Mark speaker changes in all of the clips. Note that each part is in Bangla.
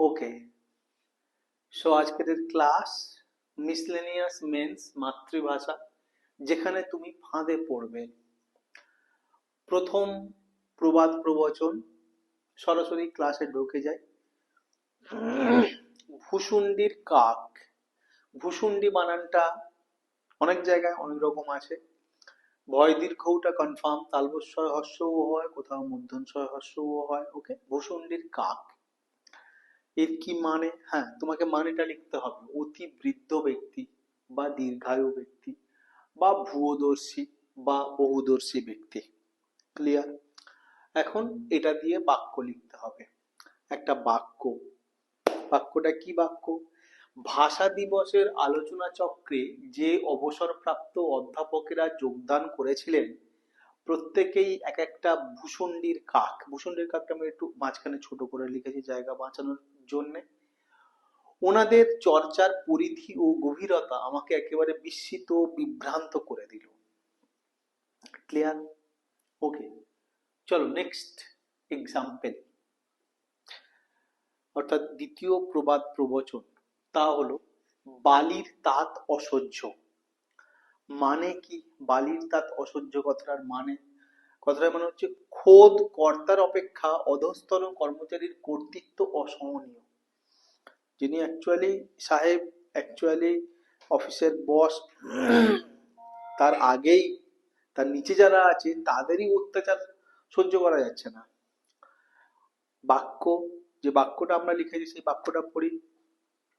Speaker 1: ওকে সো আজকের ক্লাস মিসলেনিয়াস মেন্স মাতৃভাষা, যেখানে তুমি ফাঁদে পড়বে। প্রথম প্রবাদ প্রবচন, সরাসরি ক্লাসে ঢুকে যায় ভূষুণ্ডির কাক। ভূষুণ্ডি বানানটা অনেক জায়গায় অনেক রকম আছে। ভয় দীর্ঘটা কনফার্ম তালবস্বয় হর্ষও হয়, কোথাও মধ্যনস্বয় হর্ষও হয় ওকে ভূষুণ্ডির কাক। এর কি মানে? হ্যাঁ তোমাকে মানেটা লিখতে হবে। অতি বৃদ্ধ ব্যক্তি বা দীর্ঘায়ু ব্যক্তি বা ভূয়দর্শী বা বহুদর্শী ব্যক্তি। ক্লিয়ার এখন এটা দিয়ে বাক্য লিখতে হবে। একটা বাক্য। বাক্যটা কি বাক্য? ভাষা দিবসের আলোচনা চক্রে যে অবসরপ্রাপ্ত অধ্যাপকেরা যোগদান করেছিলেন, প্রত্যেকেই এক একটা ভূষণ্ডির কাক। ভূষণ্ডির কাকটা আমি একটু মাঝখানে ছোট করে লিখেছি, জায়গা বাঁচানোর জন্য। ওনাদের চর্চার পরিধি ও গভীরতা আমাকে একেবারে বিস্মিত, বিভ্রান্ত করে দিল। ক্লিয়ার ওকে চলো নেক্সট এক্সাম্পল অর্থাৎ দ্বিতীয় প্রবাদ প্রবচন। তা হলো, বালির তাঁত অসহ্য। মানে কি? বালির তাঁত অসহ্য কথাটার মানে? কথাটার মানে হচ্ছে, খোদ কর্তার অপেক্ষা অধস্তন কর্মচারীর কর্তৃত্ব অসহনীয়। যিনি অ্যাকচুয়ালি সাহেব অ্যাকচুয়ালি অফিসের বস তার আগেই, তার নিচে যারা আছে, তাদেরই অত্যাচার সহ্য করা যাচ্ছে না। বাক্য, যে বাক্যটা আমরা লিখেছি, সেই বাক্যটা পড়ি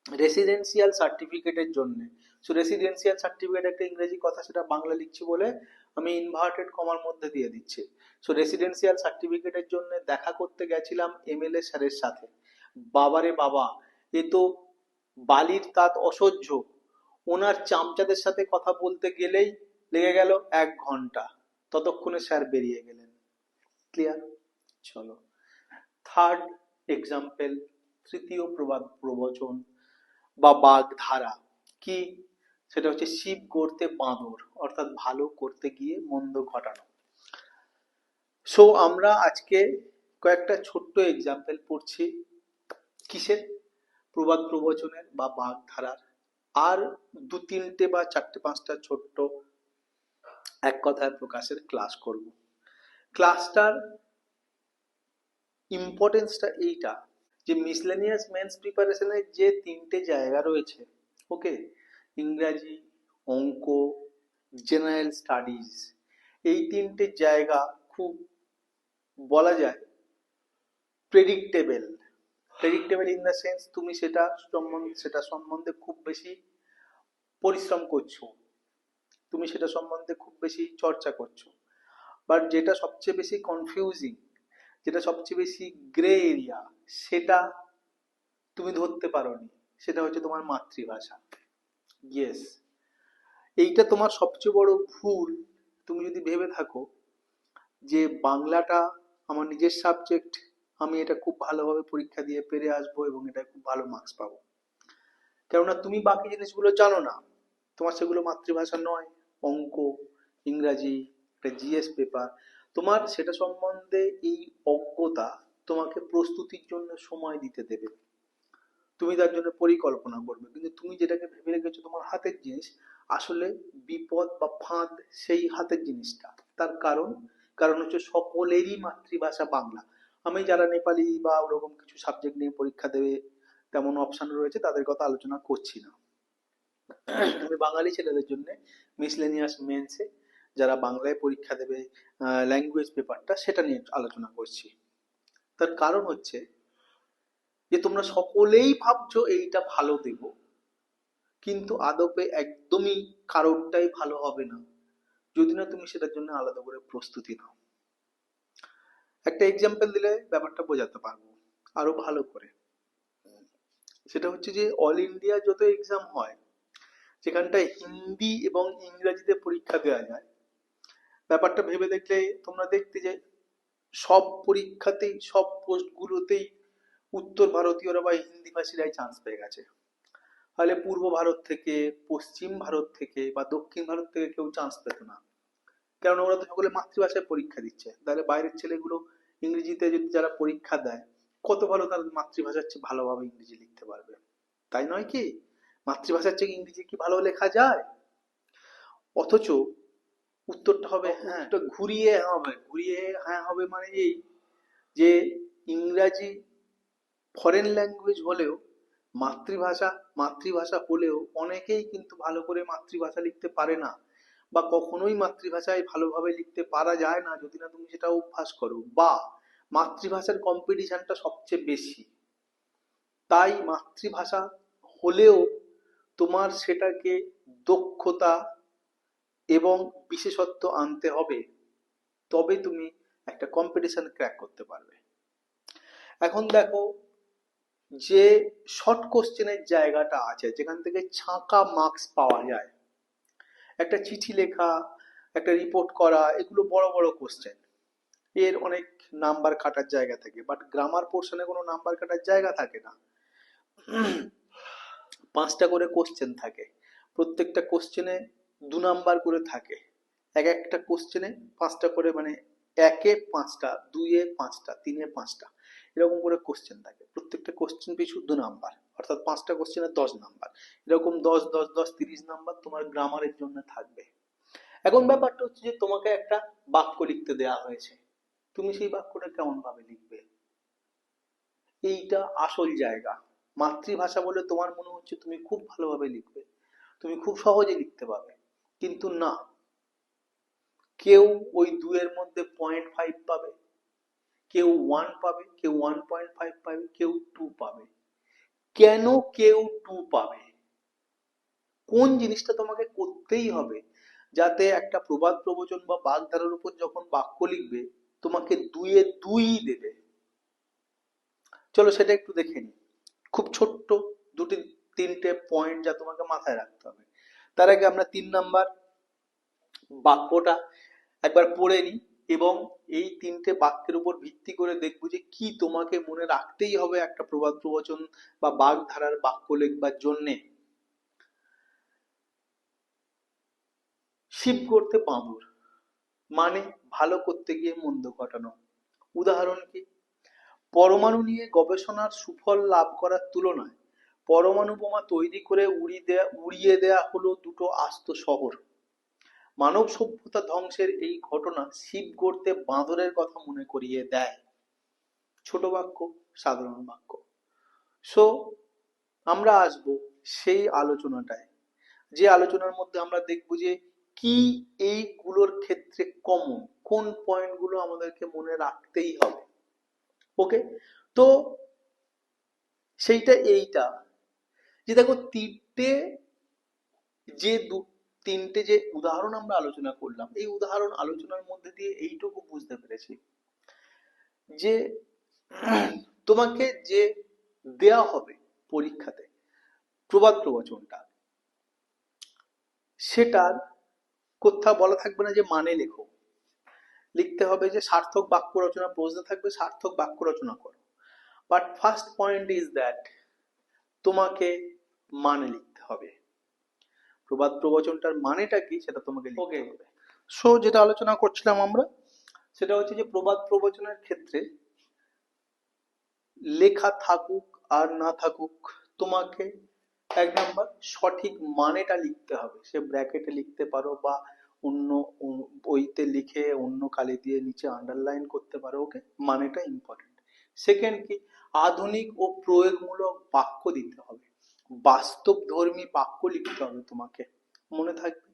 Speaker 1: রেসিডেন্সিয়াল সার্টিফিকেটের জন্য। সো রেসিডেন্সিয়াল সার্টিফিকেট একটা ইংরেজি কথা, সেটা বাংলা লিখছি বলে আমি ইনভার্টেড কমার মধ্যে দিয়ে দিচ্ছি। সো রেসিডেন্সিয়াল সার্টিফিকেটের জন্য দেখা করতে গেছিলাম এমএলএ স্যারের সাথে। বাবারে বাবা এ তো বালির তাঁত অসহ্য। ওনার চামচাদের সাথে কথা বলতে গেলেই লেগে গেল এক ঘণ্টা। ততক্ষণে স্যার বেরিয়ে গেলেন। ক্লিয়ার? চলো। থার্ড এক্সাম্পল, তৃতীয় প্রবাদ প্রবচন বা বাগধারা। কি? সেটা হচ্ছে শিব করতে বাঁদর, অর্থাৎ ভালো করতে গিয়ে মন্দ ঘটানো। সো আমরা আজকে কয়েকটা ছোট্ট এক্সাম্পল পড়ছি। কিসের? প্রবাদ প্রবচনের বা বাগধারার। আর দু তিনটে বা চারটে পাঁচটা ছোট্ট এক কথায় প্রকাশের ক্লাস করব। ক্লাসটার ইম্পর্টেন্সটা এইটা যে মিসলেনিয়াস মেন্স প্রিপারেশনের যে তিনটে জায়গা রয়েছে ওকে ইংরাজি, অঙ্ক জেনারেল স্টাডিজ এই তিনটে জায়গা খুব বলা যায় predictable predictable in the sense তুমি সেটা সম্বন্ধে সেটা সম্বন্ধে খুব বেশি পরিশ্রম করছ। তুমি সেটা সম্বন্ধে খুব বেশি চর্চা করছ। বাট যেটা সবচেয়ে বেশি কনফিউজিং যেটা সবচেয়ে বেশি গ্রে এরিয়া সেটা তুমি ধরতে পারোনি। সেটা হচ্ছে তোমার মাতৃভাষা। ইয়েস এইটা তোমার সবচেয়ে বড় ভুল। তুমি যদি ভেবে থাকো যে বাংলাটা আমার নিজের সাবজেক্ট আমি এটা খুব ভালোভাবে পরীক্ষা দিয়ে পেরে আসব এবং এটা খুব ভালো মার্কস পাবো। কেননা তুমি বাকি জিনিসগুলো জানো না। তোমার সেগুলো মাতৃভাষা নয়। অঙ্ক, ইংরাজি, একটা জিএস পেপার তোমার সেটা সম্বন্ধে এই অজ্ঞতা তোমাকে প্রস্তুতির জন্য সময় দিতে দেবে। তুমি তার জন্য পরিকল্পনা করবে। কিন্তু তুমি যেটাকে ভেবে রেখেছো তোমার হাতের জিনিস, আসলে বিপদ বা ফাঁদ সেই হাতের জিনিসটা। তার কারণ কারণ হচ্ছে সকলেরই মাতৃভাষা বাংলা। আমি যারা নেপালি বা ওরকম কিছু সাবজেক্ট নিয়ে পরীক্ষা দেবে, তেমন অপশন রয়েছে, তাদের কথা আলোচনা করছি না। আমি বাঙালি ছেলেদের জন্য মিসলেনিয়াস মেন্সে যারা বাংলায় পরীক্ষা দেবে ল্যাঙ্গুয়েজ পেপারটা সেটা নিয়ে আলোচনা করছি। তার কারণ হচ্ছে যে, তোমরা সকলেই ভাবছ এইটা ভালো দেব, কিন্তু আদপে একদমই কারোরটাই ভালো হবে না। যদি না তুমি সেটার জন্য আলাদা করে প্রস্তুতি নাও। একটা এক্সাম্পল দিলে ব্যাপারটা বোঝাতে পারব, আরও ভালো করে। সেটা হচ্ছে যে অল ইন্ডিয়া যত এক্সাম হয়, যেখানটায় হিন্দি এবং ইংরেজিতে পরীক্ষা দেওয়া যায়, ব্যাপারটা ভেবে দেখলে তোমরা দেখতে যে, সব পরীক্ষাতেই, সব পোস্টগুলোতেই উত্তর ভারতীয়রা বা হিন্দি ভাষীরাই চান্স পেয়ে গেছে। তাহলে পূর্ব ভারত থেকে, পশ্চিম ভারত থেকে বা দক্ষিণ ভারত থেকে কেউ চান্স পেত না। কারণ ওরা তো সকলে মাতৃভাষায় পরীক্ষা দিচ্ছে। তাহলে বাইরের ছেলেগুলো ইংরেজিতে যদি যারা পরীক্ষা দেয় কত ভালো তার মাতৃভাষার চেয়ে ভালোভাবে ইংরেজি লিখতে পারবে? তাই নয় কি? মাতৃভাষার চেয়ে ইংরেজি কি ভালো লেখা যায়? অথচ উত্তরটা হবে হ্যাঁ ঘুরিয়ে হবে। ঘুরিয়ে হ্যাঁ হবে মানে এই যে ইংরাজি ফরেন ল্যাঙ্গুয়েজ হলেও মাতৃভাষা মাতৃভাষা হলেও অনেকেই কিন্তু ভালো করে মাতৃভাষা লিখতে পারে না। বা কখনোই মাতৃভাষায় ভালোভাবে লিখতে পারা যায় না যদি না তুমি সেটা অভ্যাস করো। বা মাতৃভাষার কম্পিটিশনটা সবচেয়ে বেশি। তাই মাতৃভাষা হলেও তোমার সেটাকে দক্ষতা এবং বিশেষত্ব আনতে হবে। তবে তুমি একটা কম্পিটিশন ক্র্যাক করতে পারবে। এখন দেখো যে শর্ট কোশ্চেনের জায়গাটা আছে, যেখান থেকে ছাঁকা মার্কস পাওয়া যায়। একটা চিঠি লেখা, একটা রিপোর্ট করা, এগুলো বড় বড় কোশ্চেন এর অনেক নাম্বার কাটার জায়গা থাকে বাট গ্রামার পোর্শনে কোনো নাম্বার কাটার জায়গা থাকে না। পাঁচটা করে কোশ্চেন থাকে। প্রত্যেকটা কোশ্চেনে দু নাম্বার করে থাকে। এক একটা কোশ্চেনে পাঁচটা করে মানে একে পাঁচটা দুইয়ে পাঁচটা, তিনে পাঁচটা। এরকম করে কোশ্চেন থাকে। প্রত্যেকটা কোশ্চেন পিছু দু নাম্বার অর্থাৎ পাঁচটা কোশ্চেনে দশ নাম্বার এরকম দশ দশ দশ তিরিশ নাম্বার তোমার গ্রামারের জন্য থাকবে। এখন ব্যাপারটা হচ্ছে যে তোমাকে একটা বাক্য লিখতে দেয়া হয়েছে। তুমি সেই বাক্যটা কেমন ভাবে লিখবে? এইটা আসল জায়গা। মাতৃভাষা বলে তোমার মনে হচ্ছে তুমি খুব ভালোভাবে লিখবে। তুমি খুব সহজে লিখতে পারবে। কিন্তু না। কেউ ওই দুয়ের মধ্যে পয়েন্ট ফাইভ পাবে। কেউ ওয়ান পাবে, কেউ ওয়ান পয়েন্ট ফাইভ পাবে, কেউ টু পাবে। কেন কেউ টু পাবে? কোন জিনিসটা তোমাকে করতেই হবে যাতে একটা প্রবাদ প্রবচন বা বাগধারার উপর যখন বাক্য লিখবে, তোমাকে দুয়ে দুই দেবে। চলো সেটা একটু দেখে নিই। খুব ছোট্ট দুটি তিনটে পয়েন্ট যা তোমাকে মাথায় রাখতে হবে। তার আগে আমরা তিন নাম্বার বাক্যটা একবার পড়ে নিই। এবং এই তিনটে বাক্যের উপর ভিত্তি করে দেখব যে কি তোমাকে মনে রাখতেই হবে একটা প্রবাদ প্রবচন বা বাগধারার বাক্য লেখবার জন্যে। শিব করতে বাঁদর মানে ভালো করতে গিয়ে মন্দ ঘটানো। উদাহরণ কি? পরমাণু নিয়ে গবেষণার সুফল লাভ করার তুলনায় পরমাণু বোমা তৈরি করে উড়িয়ে দেয়া উড়িয়ে দেয়া হলো দুটো আস্ত শহর। মানব সভ্যতা ধ্বংসের এই ঘটনা শিব গড়তে বাঁদরের কথা মনে করিয়ে দেয়। ছোট বাক্য, সাধারণ বাক্য। সো আমরা আসব সেই আলোচনাটায়। যে আলোচনার মধ্যে আমরা দেখব যে কি এইগুলোর ক্ষেত্রে কমন কোন পয়েন্টগুলো আমাদেরকে মনে রাখতেই হবে। ওকে তো, সেইটা এইটা। যে দেখো তিনটে যে দু তিনটে যে উদাহরণ আমরা আলোচনা করলাম, এই উদাহরণ আলোচনার মধ্যে দিয়ে এইটুকু বুঝতে পেরেছি। যে তোমাকে যে দেয়া হবে পরীক্ষাতে প্রবাদ প্রবচনটা, সেটার কোথাও বলা থাকবে না যে মানে লেখো। লিখতে হবে যে সার্থক বাক্য রচনা, প্রশ্ন থাকবে সার্থক বাক্য রচনা করো। But first point is that তোমাকে মানে লিখতে হবে। প্রবাদ প্রবচনটার মানেটা কি সেটা তোমাকে লিখতে হবে। সো যেটা আলোচনা করছিলাম আমরা সেটা হচ্ছে যে প্রবাদ প্রবচনের ক্ষেত্রে লেখা থাকুক আর না থাকুক তোমাকে এক নাম্বার সঠিক মানেটা লিখতে হবে। সে ব্র্যাকেটে লিখতে পারো বা অন্য বইতে লিখে অন্য কালি দিয়ে নিচে আন্ডারলাইন করতে পারো ওকে মানেটা ইম্পর্টেন্ট সেকেন্ড কি আধুনিক ও প্রয়োগমূলক বাক্য দিতে হবে। বাস্তব ধর্মী বাক্য লিখতে হবে তোমাকে। মনে থাকবে?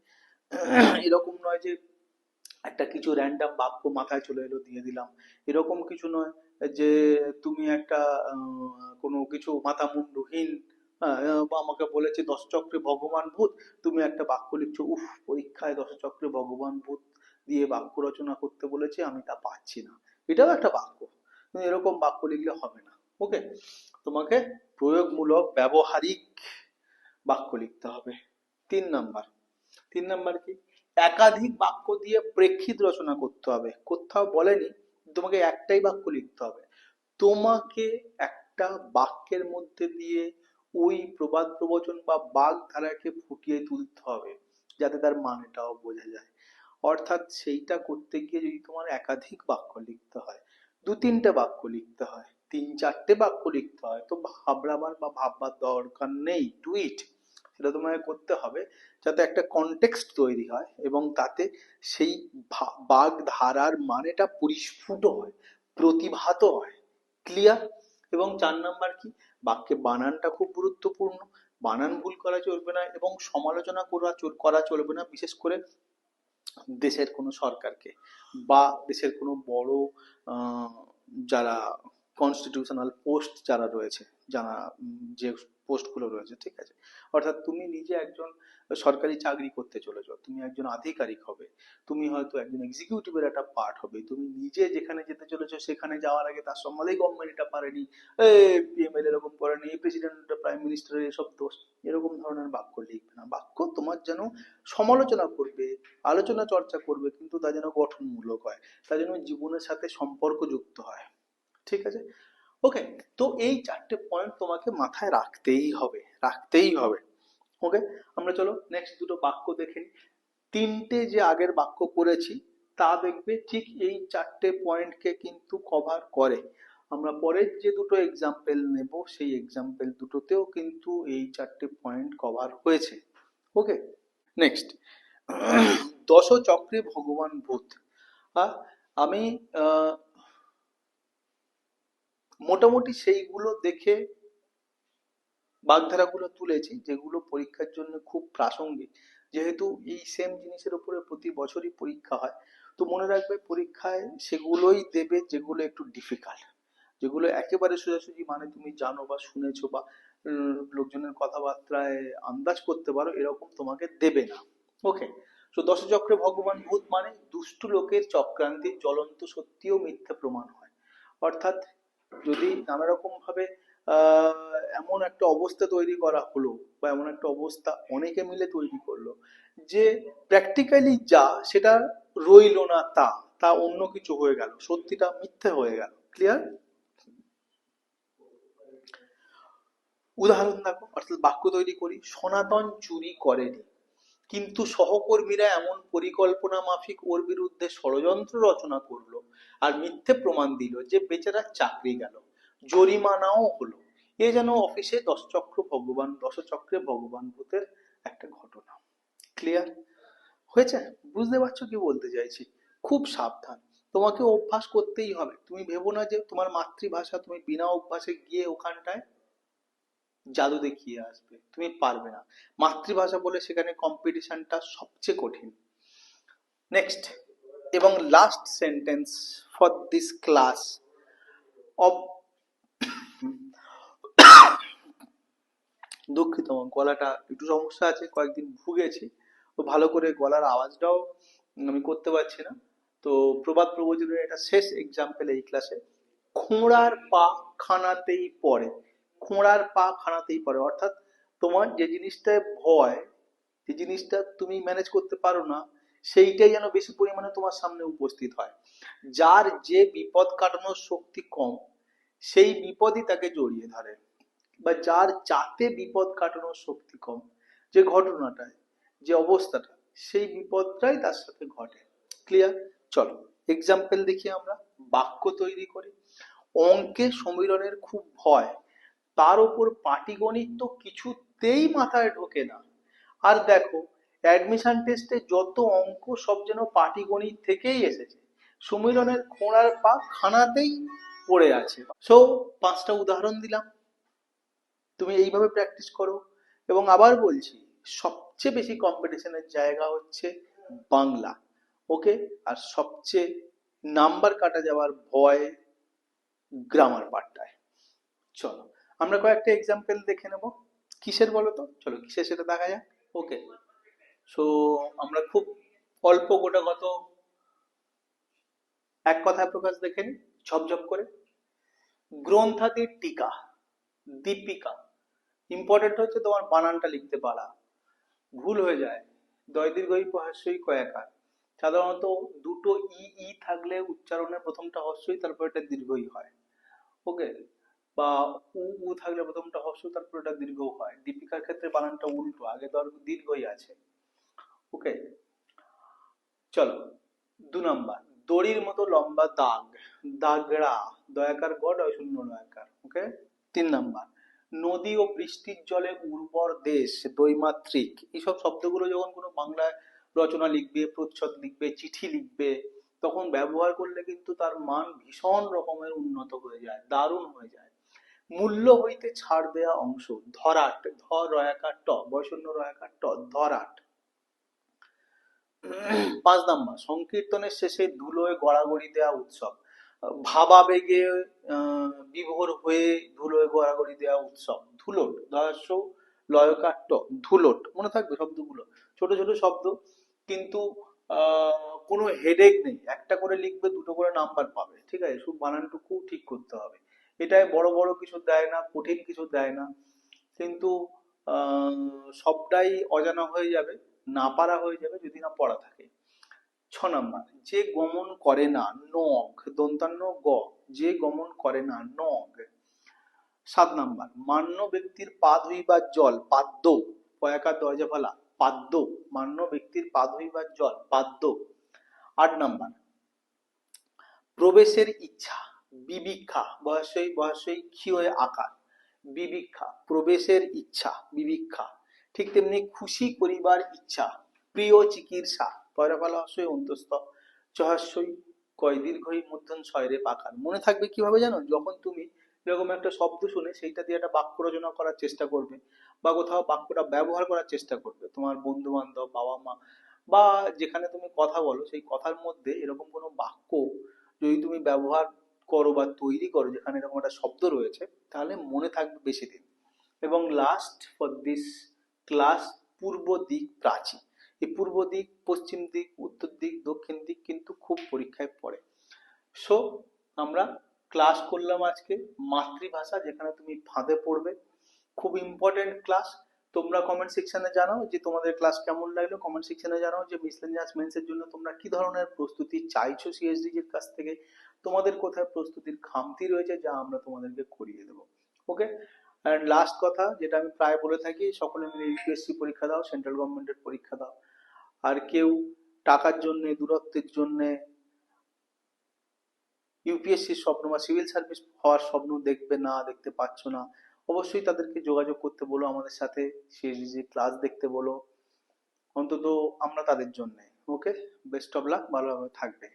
Speaker 1: এরকম নয় যে একটা কিছু র্যান্ডাম বাক্য মাথায় চলে এলো দিয়ে দিলাম। এরকম কিছু নয় যে তুমি একটা কোনো কিছু মাথা মুন্ডহীন আহ, বা আমাকে বলেছে দশ চক্রে ভগবান ভূত তুমি একটা বাক্য লিখছো উফ পরীক্ষায় দশ চক্রে ভগবান ভূত দিয়ে বাক্য রচনা করতে বলেছে আমি তা পাচ্ছি না। এটাও একটা বাক্য। এরকম বাক্য লিখলে হবে না। ওকে তোমাকে প্রয়োগমূলক ব্যবহারিক বাক্য লিখতে হবে। তিন নাম্বার। তিন নাম্বার কি? একাধিক বাক্য দিয়ে প্রেক্ষিত রচনা করতে হবে। কোথাও বলেনি, তোমাকে একটাই বাক্য লিখতে হবে। তোমাকে একটা বাক্যের মধ্যে দিয়ে ওই প্রবাদ প্রবচন বা বাক ধারাকে ফুটিয়ে তুলতে হবে, যাতে তার মানেটাও বোঝা যায়। অর্থাৎ সেইটা করতে গিয়ে যদি তোমার একাধিক বাক্য লিখতে হয় দু তিনটে বাক্য লিখতে হয় তিন চারটে বাক্য লিখতে হয়। তো ভাবরাবার বা ভাববার দরকার নেই। টুইট সেটা তোমাকে করতে হবে যাতে একটা কনটেক্সট তৈরি হয় এবং তাতে সেই বাগ ধারার মানেটা পরিস্ফুট হয়, প্রতিভাত হয়। ক্লিয়ার এবং চার নাম্বার কি? বাক্যে বানানটা খুব গুরুত্বপূর্ণ। বানান ভুল করা চলবে না এবং সমালোচনা করা করা চলবে না, বিশেষ করে দেশের কোনো সরকারকে বা দেশের কোনো বড় যারা কনস্টিটিউশনাল পোস্ট যারা রয়েছে, যারা যে পোস্টগুলো রয়েছে, ঠিক আছে? অর্থাৎ তুমি নিজে একজন সরকারি চাকরি করতে চলেছ, তুমি একজন আধিকারিক হবে, তুমি হয়তো একজন এক্সিকিউটিভের একটা পার্ট হবে, তুমি নিজে যেখানে যেতে চলেছো, সেখানে যাওয়ার আগে তার সম্বন্ধে গভর্নমেন্ট এটা পারেনি পিএমএল এরকম করেনি প্রেসিডেন্ট প্রাইম মিনিস্টারের এসব দোষ, এরকম ধরনের বাক্য লিখবে না। বাক্য তোমার যেন সমালোচনা করবে, আলোচনা চর্চা করবে, কিন্তু তা যেন গঠনমূলক হয়, তা যেন জীবনের সাথে সম্পর্কযুক্ত হয়। ঠিক আছে? ওকে তো এই চারটে পয়েন্ট তোমাকে মাথায় রাখতেই হবে রাখতেই হবে। ওকে আমরা চলো নেক্সট দুটো বাক্য দেখে নিই। তিনটে যে আগের বাক্য করেছি তা দেখবে ঠিক এই চারটে পয়েন্টকে কিন্তু কভার করে। আমরা পরের যে দুটো এক্সাম্পল নেব, সেই এক্সাম্পল দুটোতেও কিন্তু এই চারটে পয়েন্ট কভার হয়েছে। ওকে নেক্সট দশ চক্রে ভগবান ভূত আমি মোটামুটি সেইগুলো দেখে বাগধারাগুলো তুলেছি, যেগুলো পরীক্ষার জন্য খুব প্রাসঙ্গিক। যেহেতু এই সেম জিনিসের উপরে প্রতি বছরই পরীক্ষা হয়, তো মনে রাখবে পরীক্ষায় সেগুলোই দেবে যেগুলো একটু ডিফিকাল্ট যেগুলো একেবারে সোজাসুজি মানে তুমি জানো বা শুনেছো বা লোকজনের কথাবার্তায় আন্দাজ করতে পারো, এরকম তোমাকে দেবে না। ওকে তো দশচক্রে ভগবান ভূত মানে দুষ্টু লোকের চক্রান্তির জ্বলন্ত সত্যিও মিথ্যা প্রমাণ হয়। অর্থাৎ যদি নানা রকম ভাবে এমন একটা অবস্থা তৈরি করা হলো বা এমন একটা অবস্থা অনেকে মিলে তৈরি করল যে প্র্যাকটিক্যালি যা সেটা রইল না তা তা অন্য কিছু হয়ে গেল, সত্যিটা মিথ্যে হয়ে গেল। ক্লিয়ার উদাহরণ দেখো, অর্থাৎ বাক্য তৈরি করি, সনাতন চুরি করেনি। কিন্তু সহকর্মীরা এমন পরিকল্পনা মাফিক ওর বিরুদ্ধে ষড়যন্ত্র রচনা করল আর মিথ্যে প্রমাণ দিল যে বেচারা চাকরি গেল, জরিমানাও হলো। এ যেন অফিসে দশচক্র ভগবান, দশচক্রে ভগবান ভূতের একটা ঘটনা। ক্লিয়ার হয়েছে? বুঝতে পারছ কি বলতে চাইছি? খুব সাবধান। তোমাকে অভ্যাস করতেই হবে। তুমি ভেবো না যে তোমার মাতৃভাষা তুমি বিনা অভ্যাসে গিয়ে ওখানটায় জাদু দেখিয়ে আসবে। তুমি পারবে না। মাতৃভাষা বলে সেখানে কম্পিটিশনটা সবচেয়ে কঠিন। নেক্সট এবং last sentence for this class of দুঃখিত, গলাটা একটু সমস্যা আছে, কয়েকদিন ভুগেছি। তো ভালো করে গলার আওয়াজটাও আমি করতে পারছি না। তো প্রবাদ প্রবচনের এটা শেষ এক্সাম্পল এই ক্লাসে খোঁড়ার পা খানাতেই পড়ে। খোঁড়ার পা খানাতেই পারে। অর্থাৎ তোমার যে জিনিসটায় ভয়, যে জিনিসটা তুমি ম্যানেজ করতে পারো না, সেইটাই যেন বেশি পরিমাণে তোমার সামনে উপস্থিত হয়। যার যে বিপদ কাটানোর শক্তি কম, সেই বিপদই তাকে জড়িয়ে ধরে। বা যার যাতে বিপদ কাটানোর শক্তি কম, যে ঘটনাটায়, যে অবস্থাটা, সেই বিপদটাই তার সাথে ঘটে। ক্লিয়ার চলো এক্সাম্পল দেখি আমরা, বাক্য তৈরি করি। অঙ্কে সমীরণের খুব ভয় তার উপর পাটিগণিত তো কিছুতেই মাথায় ঢোকে না। আর দেখো অ্যাডমিশন টেস্টে যত অঙ্ক সব যেন পাটিগণিত থেকেই এসেছে। সমীরণের খোঁড়ার পা খানাতেই পড়ে আছে। সো পাঁচটা উদাহরণ দিলাম। তুমি এইভাবে প্র্যাকটিস করো। এবং আবার বলছি, সবচেয়ে বেশি কম্পিটিশনের জায়গা হচ্ছে বাংলা। ওকে আর সবচেয়ে নাম্বার কাটা যাওয়ার ভয় গ্রামার পার্টটায় চলো। আমরা কয়েকটা এক্সাম্পল দেখে নেব। কিসের বলো তো? চলো, কিসের সেটা দেখা যাক। ওকে সো আমরা খুব অল্প গোটা গোটাগত এক কথায় প্রকাশ দেখে নিই ঝপঝপ করে। গ্রন্থাদির টিকা, দীপিকা। ইম্পর্টেন্ট হচ্ছে তোমার বানানটা লিখতে পারা। ভুল হয়ে যায়। দয় দীর্ঘই হস্যই কয়াকার। সাধারণত দুটো ই ই থাকলে উচ্চারণের প্রথমটা হস্যই তারপর এটা দীর্ঘই হয়। ওকে বা উ উ থাকলে প্রথমটা হস্য তারপর এটা দীর্ঘ হয়। দীপিকার ক্ষেত্রে বানানটা উল্টো, আগে আর দীর্ঘই আছে। ওকে চলো, দু নাম্বার। দড়ির মতো লম্বা দাগ। দাগড়া, দয়াকার গড হয় শূন্য দয়াকার। ওকে তিন নাম্বার। নদী ও বৃষ্টির জলে উর্বর দেশ, দ্বৈমাত্রিক। এইসব শব্দগুলো যখন কোনো বাংলায় রচনা লিখবে, প্রচ্ছদ লিখবে, চিঠি লিখবে, তখন ব্যবহার করলে কিন্তু তার মান ভীষণ রকমের উন্নত হয়ে যায়, দারুণ হয়ে যায়। মূল্য হইতে ছাড় দেয়া অংশ, ধরাট, ধ রয়াকার ট বয়শূন্য রয়াকার ট, ধরাট। পাঁচ নাম্বার, সংকীর্তনের শেষে ধুলোয় গড়াগড়ি দেয়া উৎসব। ভাবাবেগে বিভোর হয়ে ধুলোয় গড়াগড়ি দেয়া উৎসব। ধুলোট দহাস্য লয়কাট্ট ধুলোট, মনে থাকবে শব্দগুলো। ছোট ছোট শব্দ, কিন্তু কোনো হেডেক নেই। একটা করে লিখবে, দুটো করে নাম্বার পাবে। ঠিক আছে? শুধু বানানটুকু ঠিক করতে হবে। এটাই বড় বড় কিছু দেয় না, কঠিন কিছু দেয় না। কিন্তু সবটাই অজানা হয়ে যাবে না পারা হয়ে যাবে যদি না পড়া থাকে। ছ নাম্বার, যে গমন করে না, নগ, দন্তান্ন গ, যে গমন করে না, নগ। সাত নাম্বার, মান্য ব্যক্তির পা ধুইবার জল, পাদ্য, পয়াকার দরজা ফেলা পাদ্য, মান্য ব্যক্তির পা ধুইবার জল, পাদ্য। আট নাম্বার, প্রবেশের ইচ্ছা বিবিক্ষা বয়সই বয়সই ক্ষীয় আকার। বিবিক্ষা, প্রবেশের ইচ্ছা, বিবিক্ষা। ঠিক তেমনি খুশি করিবার ইচ্ছা, প্রিয় চিকিৎসা পয়রাপালা হস্যই অন্তস্থ, চহাস্যই কয় দীর্ঘই মধ্যন ছয়রে পাকার। মনে থাকবে কীভাবে জানো? যখন তুমি এরকম একটা শব্দ শুনে সেইটা দিয়ে একটা বাক্য রচনা করার চেষ্টা করবে বা কোথাও বাক্যটা ব্যবহার করার চেষ্টা করবে। তোমার বন্ধু বান্ধব বাবা মা বা যেখানে তুমি কথা বলো, সেই কথার মধ্যে এরকম কোনো বাক্য যদি তুমি ব্যবহার করো বা তৈরি করো, যেখানে এরকম একটা শব্দ রয়েছে, তাহলে মনে থাকবে বেশি দিন। এবং লাস্ট ফর দিস ক্লাস পূর্ব দিক প্রাচীন। এই পূর্ব দিক, পশ্চিম দিক, উত্তর দিক, দক্ষিণ দিক কিন্তু খুব পরীক্ষায় পড়ে। সো আমরা ক্লাস করলাম আজকে মাতৃভাষা, যেখানে তুমি ফাঁদে পড়বে। খুব ইম্পর্টেন্ট ক্লাস তোমরা কমেন্ট সেকশনে জানাও যে তোমাদের ক্লাস কেমন লাগল। কমেন্ট সেকশনে জানাও যে মিসলেনিয়াস মেন্সের জন্য তোমরা কি ধরনের প্রস্তুতি চাইছো সিএসডি এর কাছ থেকে? তোমাদের কোথায় প্রস্তুতির খামতি রয়েছে যা আমরা তোমাদেরকে করিয়ে দেবো। ওকে অ্যান্ড লাস্ট কথা, যেটা আমি প্রায় বলে থাকি, সকলে মিলে ইউপিএসসি পরীক্ষা দাও সেন্ট্রাল গভর্নমেন্টের পরীক্ষা দাও। আর কেউ টাকার জন্য, দূরত্বের জন্য ইউপিএসসির স্বপ্ন বা সিভিল সার্ভিস হওয়ার স্বপ্ন দেখবে না, দেখতে পাচ্ছ না। অবশ্যই তাদেরকে যোগাযোগ করতে বলো, আমাদের সাথে সিএসডিজি ক্লাস দেখতে বলো। অন্তত আমরা তাদের জন্যে ওকে বেস্ট অফ লাক ভালোভাবে থাকবে।